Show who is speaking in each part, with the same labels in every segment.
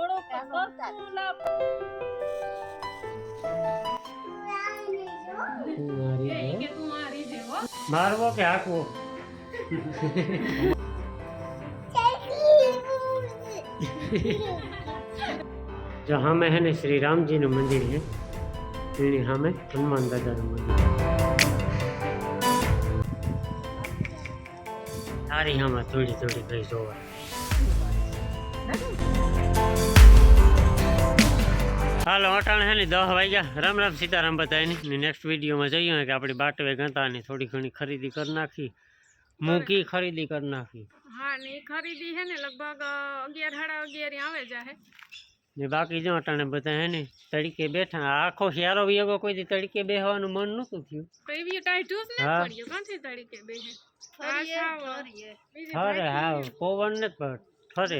Speaker 1: થોડોક કરતું લાવ
Speaker 2: મારી
Speaker 1: કે તું મારી દે હો
Speaker 2: મારવો કે હાંકવો જો સામે હે ને શ્રી રામજીનું મંદિર છે એની સામે હનુમાન દાદાનું મંદિર સારી સામે થોડી થોડી કઈ જોવા હાલો અટાણે છે ને દસ વાગ્યા. રામ રામ સીતારામ બધાની નેક્સ્ટ વિડીયોમાં જઈએ કે આપણી બાટવે ગતા ને થોડી ઘણી ખરીદી કરી નાખી. મૂકી ખરીદી કરી નાખી.
Speaker 1: હા ને ખરીદી છે ને લગભગ અગિયાર સાડા અગિયાર આવે જાહે
Speaker 2: ને બાકી જો અટાણે બધા હે ને તડકે બેઠા. આખો હિયારો વિયોગો કોઈ દી તડકે બેહવાનું મન નતું થયું.
Speaker 1: તો એવી ટાઈટું જ ને
Speaker 2: હા.
Speaker 1: કાંથી તડકે બે હે
Speaker 2: હા પવન ને ફરે.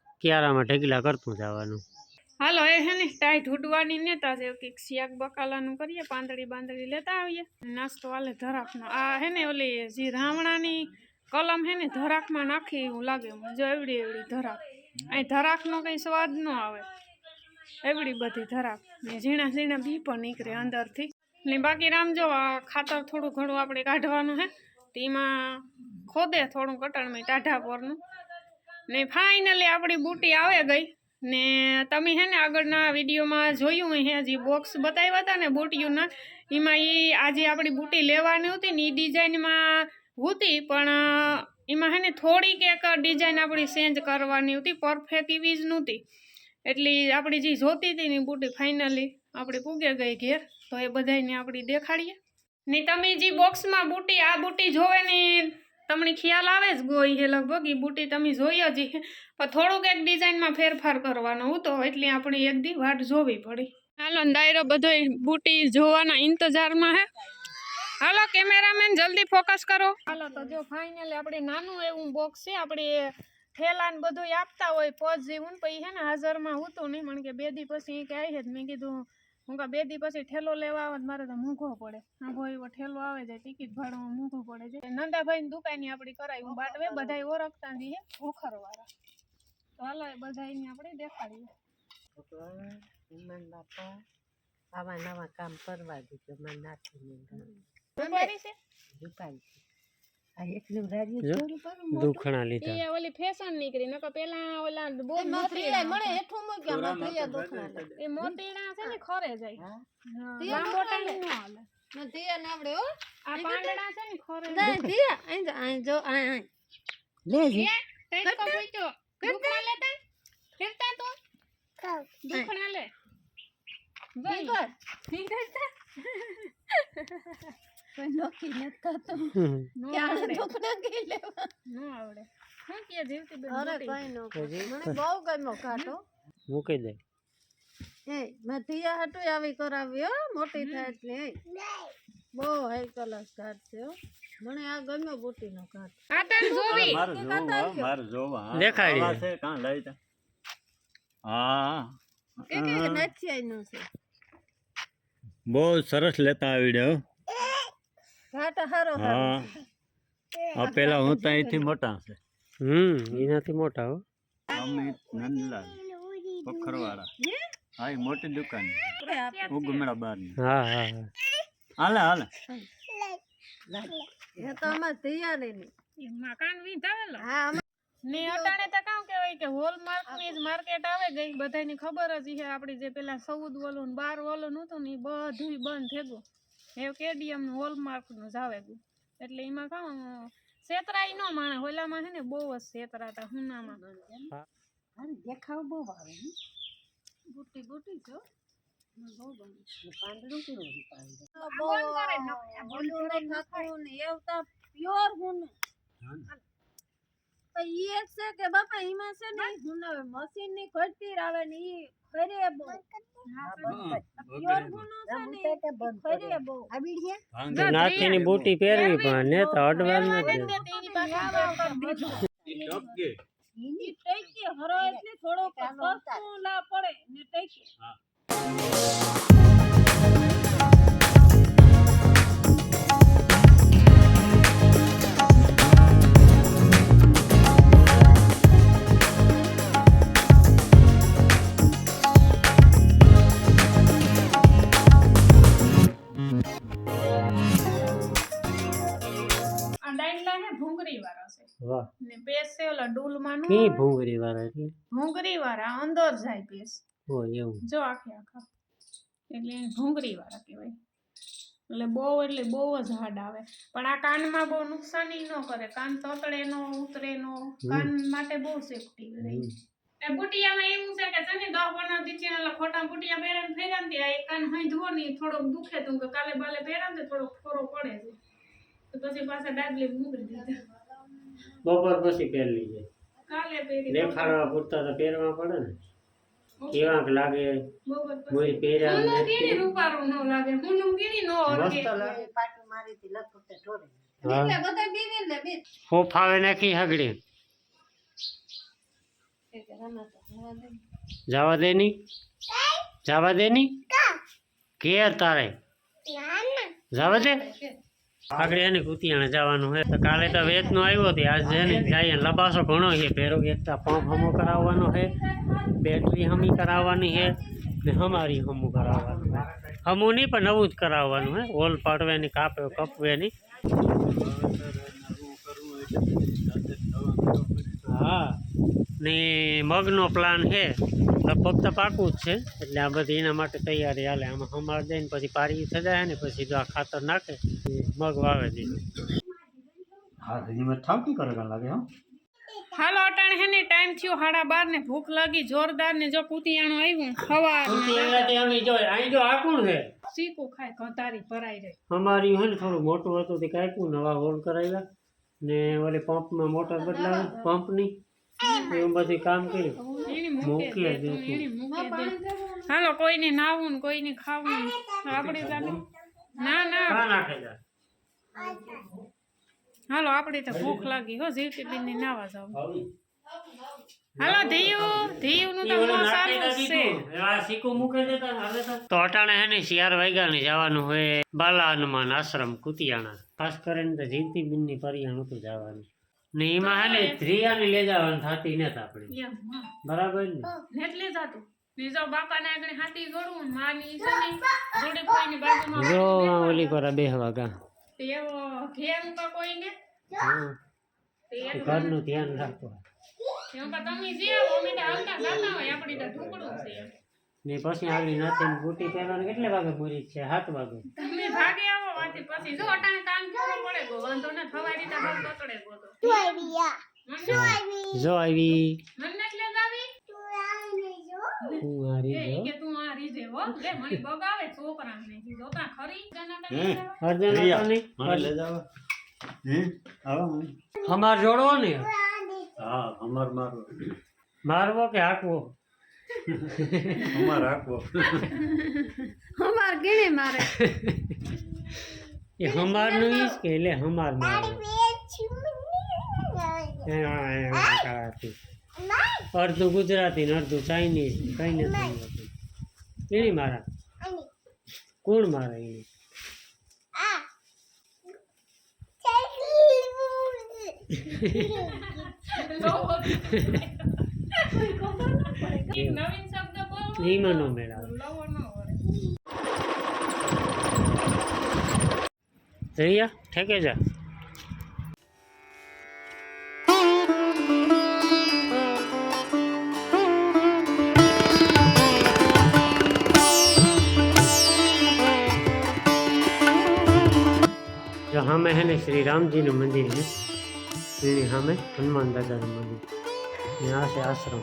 Speaker 2: ક્યારામાં ઢગલા કરતું જવાનું
Speaker 1: હાલો એ હે ને ટાઈટ ઉડવાની નેતા છે કંઈક શિયાક બકાલાનું કરીએ પાંદડી બાંદડી લેતા આવીએ નાસ્તો હાલે ધરાકનો આ હે ને ઓલી જે રાવણાની કલમ હે ને ધરાકમાં નાખી એવું લાગે મને જો એવડી એવડી ધરાક અહીં ધરાકનો કંઈ સ્વાદ ન આવે એવડી બધી ધરાક ને ઝીણા ઝીણા બી પણ નીકળે અંદરથી ને બાકી રામ જો આ ખાતર થોડું ઘણું આપણે કાઢવાનું હે તો એમાં ખોદે થોડું કટણમાં ટાઢા પરનું ને ફાઇનલી આપણી બુટી આવે ગઈ. ને તમે હે ને આગળના વિડીયોમાં જોયું હે જે બોક્સ બતાવ્યા હતા ને બુટીઓના. એમાં એ આજે આપણી બુટી લેવાની હતી ને એ ડિઝાઇનમાં હતી, પણ એમાં હે ને થોડીક એક ડિઝાઇન આપણી ચેન્જ કરવાની હતી પરફેક્ટ એવી જ નહોતી. એટલે આપણી જે જોતી હતી ને બુટી ફાઇનલી આપણી પૂગે ગઈ ઘેર. તો એ બધાને આપણી દેખાડીએ. ને તમે જે બોક્સમાં બુટી, આ બુટી જોવે ને તમને ખ્યાલ આવે જ ગોઈ છે લગભગ એ બુટી તમે જોઈ જ પણ થોડુંક એક ડિઝાઇનમાં ફેરફાર કરવાનો હતો એટલે આપણે એક દી વાટ જોવી પડી. હાલો ડાયરો બધો બુટી જોવાના ઇંતજારમાં હે. હાલો કેમેરામેન, જલ્દી ફોકસ કરો. હાલો તો જો ફાઇનલી આપણે નાનું એવું બોક્સ છે, આપણે થેલા ને બધું આપતા હોય, પોઝ જેવું પછી હે ને હાજરમાં હતું નહીં મને કે બે દી પછી ઈ કે આવી છે મેં કીધું હું કા બે દી પછી ઠેલો લેવા આવે મારે તો મૂંઘો પડે. આખો એવો ઠેલો આવે છે ટિકિટ ભાડું મૂંઘું પડે છે. નંદાભાઈ ની દુકાન આપણી કરાવી હું બાટવે બધા ઓળખતા જ છે ભૂખર વાળા તો હાલો એ બધાયને આપણે દેખાડીએ.
Speaker 3: ઈમાન બાપા આવા નવા કામ કરવા દીધો મને નાખીને
Speaker 1: દુકાન છે.
Speaker 3: આ એકલું રાડ્યું
Speaker 2: જો.
Speaker 3: થોડું કરું
Speaker 2: દુખણા લીધા
Speaker 1: એ ઓલી ફેશન નીકળી નકર પેલા ઓલા બહુ
Speaker 3: મને
Speaker 1: મોતીડા
Speaker 3: હેઠું મૂક્યા મને થયા દુખણા
Speaker 1: એ મોતીડા છે ને ખરે જાય
Speaker 3: હા
Speaker 1: હા,
Speaker 3: તે
Speaker 1: લાંબો
Speaker 3: ખરે
Speaker 1: ટાઈમ ન હાલે
Speaker 3: મને થયા ને આપણે હો
Speaker 1: આ પાંદડા છે ને ખરે
Speaker 3: નહીં થયા અહીં જો અહીં જો અહીં અહીં લેજે
Speaker 1: એ, કઈ કો પૂછ્યો દુખણા લેતા ફિરતા તો દુખણા લે
Speaker 3: ઈ કર
Speaker 1: ઈ કરતા?
Speaker 3: કોઈ થતું. ક્યારે લેવા.
Speaker 1: નો આવડે. શું કે જીવતી બેન
Speaker 3: અરે
Speaker 1: મોટી?
Speaker 3: કઈ નો મને બહુ ગમ્યો કાઢો
Speaker 2: મૂકી દે.
Speaker 3: એ મેં થયા આવી કરાવી હો મોટી થાય એટલે બહુ હાઈ ક્લાસ કાઢ છે હો. મને આ ગમ્યો બુટીનો
Speaker 1: તાર જોવી.
Speaker 4: મારું જોવું હા, મારું જોવું હા.
Speaker 2: દેખાડી
Speaker 4: આવા છે. કાં હા.
Speaker 3: કે કે નથી આઈનું છે.
Speaker 4: બહુ સરસ લેતા આવડે હો.
Speaker 3: ઘાટ હારો
Speaker 4: હા. આ પેલા હું તો અહીંથી મોટા છે
Speaker 2: હમ એનાથી મોટા હો.
Speaker 4: અમિત નંદલાલ પખરવાળા. હા? એ મોટી દુકાન. ઉગમડા બાર
Speaker 2: હા હા હા.
Speaker 4: હાલે હાલે.
Speaker 3: એ તો અમાર તૈયાર નહીં
Speaker 1: મકાન વીંધાવેલો
Speaker 3: હા અમે
Speaker 1: ને અટાણે તો કામ કહેવાય કે હોલમાર્કની જ માર્કેટ આવે ગઈ. બધાની ખબર જ છે આપણી જે પેલા ચૌદ વોલો ને બાર વોલું હતું ને એ બધું બંધ થયું એ કેડીએમ નું હોલમાર્ક નું જ આવે ગયું એટલે એમાં કામ છેતરાય ન માણે હોલામાં છે ને બહુ જ છેતરાતા હુનામાં
Speaker 3: અરે દેખાવ બહુ આવે ને બુટી બુટી છો મને બહુ ગમે પાંદડું કેવું પાંદડું
Speaker 1: બંધ કરે ને, આ બંધ કરે ને
Speaker 3: થતું ને એવું તો પ્યોર હું પણ ઈ એક છે કે બાપા ઈમાં છે ને હું હવે મશીન ની ખડતી આવે ને ઈ ખરે બહુ
Speaker 2: નાથીની બુટી પહેરવી પણ ને તો
Speaker 3: અડવાલ નથી લા પડે ને
Speaker 2: વાહ.
Speaker 1: ને પેસ છે ઓલા ડૂલમાં
Speaker 2: કે ભૂંગરી વાળા એટલે
Speaker 1: ભૂંગરી વાળા અંદર જાય પેસ
Speaker 2: હોય એવું.
Speaker 1: જો આખે આખા. એટલે ભૂંગરી વાળા કહેવાય. એટલે બહુ એટલે બહુ જ હાડ આવે. પણ આ કાનમાં બહુ નુકસાની ન કરે. કાન તતડે નો ઉતરે નો. કાન માટે બહુ સેફટી રહે એ બુટિયામાં એવું છે કે જને દસ પંદર દીથી ઓલા ખોટા બુટિયા પહેરે ને ફેર્યા ને ત્યાં એક કાન હાઈ ધો ની થોડોક દુખે તું. કાલે બાલે પહેરાન ને થોડોક ફોરો પડે છે. તો પછી પાછા દાદલી મૂકી દીધા.
Speaker 2: બપોર પછી પહેરલી જાય
Speaker 1: કાલે પહેરી
Speaker 2: દેખાડવા પૂરતા તો પહેરવા પડે ને કેવાક લાગે
Speaker 1: બરોબર પછી
Speaker 2: મોરી પહેર્યા
Speaker 1: હુનું
Speaker 2: ને
Speaker 1: કેની રૂપારું ન લાગે હુનું કેની નો
Speaker 2: મસ્ત
Speaker 1: ઓળખે
Speaker 2: લાગે
Speaker 3: એટલે
Speaker 2: હા
Speaker 3: બધા બીવી લે બે
Speaker 2: ફોફાવે નાખી હગડી જવા દે ની જવા દે ની ઘેર તારે જવા દે આગળ એને કુતિયાણે જવાનું હે તો કાલે તો વેચનો આવ્યો હતી આજ છે ને જાય લબાસો ઘણો છે પેરો એકતા પંપ હમો કરાવવાનો છે બેટરી હમી કરાવવાની છે ને હમારી હમું કરાવવાનું છે હમું નહીં પણ નવું જ કરાવવાનું હે ઓલ પાડવાની કાપે કપવેની હા ને મગનો પ્લાન છે લગભગ તો પાકું જ છે. એટલે આ બધી એના માટે તૈયારી હાલે. આમાં હમાર દઈને પછી પારી થઈ જાય ને પછી જો આ ખાતર નાખે એ મગ વાવે દે
Speaker 4: હા હજી મેં થાકી કરે લાગે હો.
Speaker 1: હાલો અટાણે હે ને ટાઈમ થયો સાડા બાર ને. ભૂખ લાગી જોરદાર ને. જો કુતિયાણું આવ્યું ખવાર
Speaker 2: જો અહીં જો આ કોણ છે?
Speaker 1: શીકું ખાય કતારી ભરાઈ રહી.
Speaker 2: અમારી હે ને થોડું મોટું હતું તે કાપ્યું નવા હોલ કરાવ્યા. ને ઓલી પંપમાં મોટર બદલાવી પંપની. એવું બધું કામ કર્યું?
Speaker 1: એની મૂકી દે
Speaker 2: દે
Speaker 1: તું,
Speaker 2: તું.
Speaker 1: એની મૂકે દે. હાલો કોઈને નાવું કોઈને ખાવું આપણે ના ના. હાલો આપણે તો ભૂખ લાગી. હો જીવતી બેન ને નાવા જાવ. હાલો ધીયુ. ધીયુ નું તો મોં સારું છે.
Speaker 2: તો. અટાણે હે ને શિયાર વાગ્યા ને જવાનું હોય બાલા હનુમાન આશ્રમ કુતિયાણા. ખાસ કરીને તો જીવતી બેનની પરિયાણ હતું જવાનું. ને એમાં હે ને ધ્રિયાને લઈ જવાનું થતી નથી આપણી. બરાબર ને?
Speaker 1: એટલે જાતું.
Speaker 2: કોરા ઘરનું ધ્યાન રાખો
Speaker 1: એમ કા તમે જે આવો અમે તો હાલતા જાતા હોય આપણી તો ઢુકડું છે એમ.
Speaker 2: ને પછી આગળ નાથીને બુટી પહેરવાની કેટલા વાગે પૂરી છે? સાત વાગે.
Speaker 1: તમે ભાગે આવો પછી જો અટાણે કામ કેવો પડે ગો વાંધો ને થવાય રીતે બહુ તતડે ગો તો
Speaker 2: જો. આવી.
Speaker 1: મને એટલે જ આવી?
Speaker 2: હું હારી જો
Speaker 1: કે તું આ રીજે હો. લે મને બગાવે છોકરાને જોતા ખરી? જના
Speaker 4: હે?
Speaker 1: તમે
Speaker 2: અર્જુન
Speaker 4: પ્રિયા,
Speaker 2: હતા નહીં?
Speaker 4: મને લઈ જાવ. હે આવો મને.
Speaker 2: અમાર જોડવો ને?
Speaker 4: હા અમાર મારવો.
Speaker 2: મારવો કે હાંકવો?
Speaker 4: અમાર હાકવો.
Speaker 3: અમાર ગીણે મારે.
Speaker 2: એ હમારનું ઈ જ કે એટલે હમાર મારવો એ હા, એ હા, કરાતી. અડધું ગુજરાતી ને અડધું ચાઇનીઝ કઈ નથી આવડતું. એની મારા? કોણ મારે એને?
Speaker 1: એક નવીન શબ્દ બોલો
Speaker 2: એમાં નો મેળાવે.
Speaker 1: લવો ન વળે
Speaker 2: જઈયા ઠેકે જા જો સામે હે ને શ્રી રામજીનું મંદિર છે એની સામે હનુમાન દાદાનું મંદિર ને આ છે આશ્રમ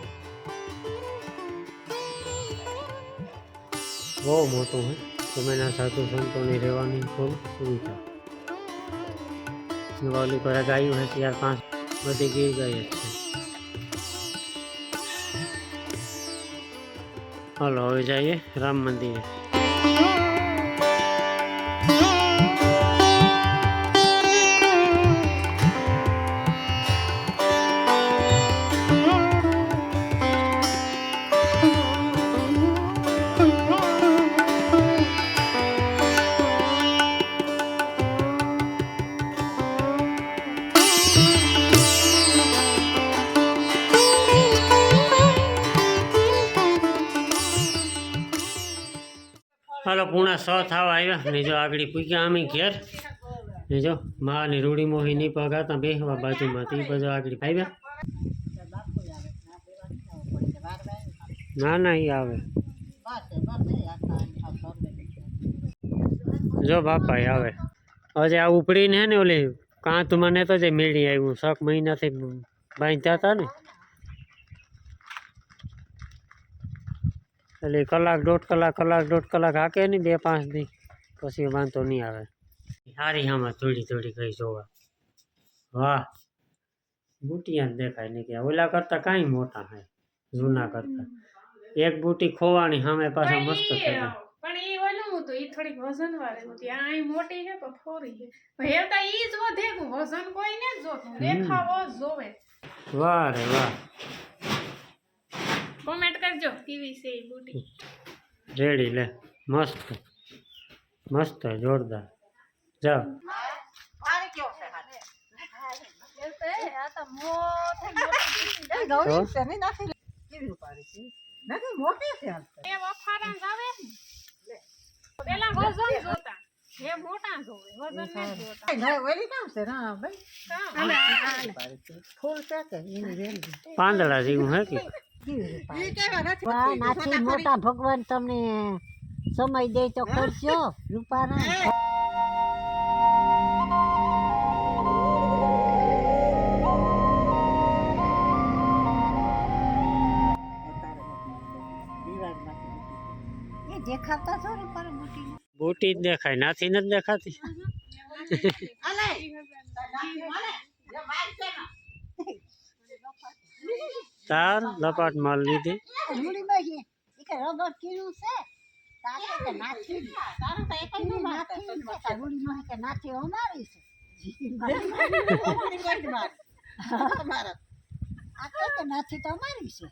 Speaker 2: બહુ મોટું છે સમયના સાધુ સંતોની રહેવાની ફૂલ સુવિધા बौली को गाई हुए चार पाँच बजे गिर गई अच्छे हलो हो जाइए, राम मंदिर। હાલો, પૂણા સો થવા આવ્યા. ને જો આગળ પૂગ્યા અમે ઘેર. ને જો, માની રૂડી મોહી ની પગ હતા બેહવા બાજુમાં તે બધું આગળ આવ્યા ના ના એ આવે. જો બાપા આવે. હજે આ ઉપડીને હે ને ઓલી કાંત મને તો જે મેળી આવ્યું, શક મહિનાથી બાંધ્યા હતા ને. એટલે કલાક દોઢ કલાક કલાક દોઢ કલાક હાકે ને બે પાંચ દી પછી વાંધો નહીં આવે સારી આમાં થોડી થોડી કઈ જોવા વાહ બુટિયા જ દેખાય નહીં કે ઓલા કરતા કાંઈ મોટા હે જૂના કરતા એક બુટી ખોવાની સામે પાછા મસ્ત થઈ ગયા
Speaker 1: પણ એ ઓલું હતું એ થોડીક વજન વાળી હતી આ અહીં મોટી છે પણ થોડી છે ભેવતા ઈ જ વધે કે વજન કોઈ ને જ જોતું દેખાવો જ જોવે
Speaker 2: વાહ રે વાહ
Speaker 1: કોમેન્ટ કરજો કેવી છે એ બુટી
Speaker 2: રેડી લે મસ્ત મસ્ત જોરદાર જાઓ
Speaker 5: આ તો મોટી મોટી મોટી છે
Speaker 1: એ વફારા જ આવે ને પેલા વજન જોતા એ મોટા જોવે વજન ને જ જોતા
Speaker 5: ઓલી કામ છે ના ભાઈ
Speaker 1: કાં?
Speaker 5: ફૂલ છે કે એની વેલી
Speaker 2: પાંદડા જેવું હે કે
Speaker 5: વાહ નાથી મોટા ભગવાન તમને સમય દે તો કરશો રૂપાના
Speaker 2: બુટી જ દેખાય નાથી નથી દેખાતી. તાર લપાટ માલ લીધી.
Speaker 5: નાથી તારે તો અમારી છે.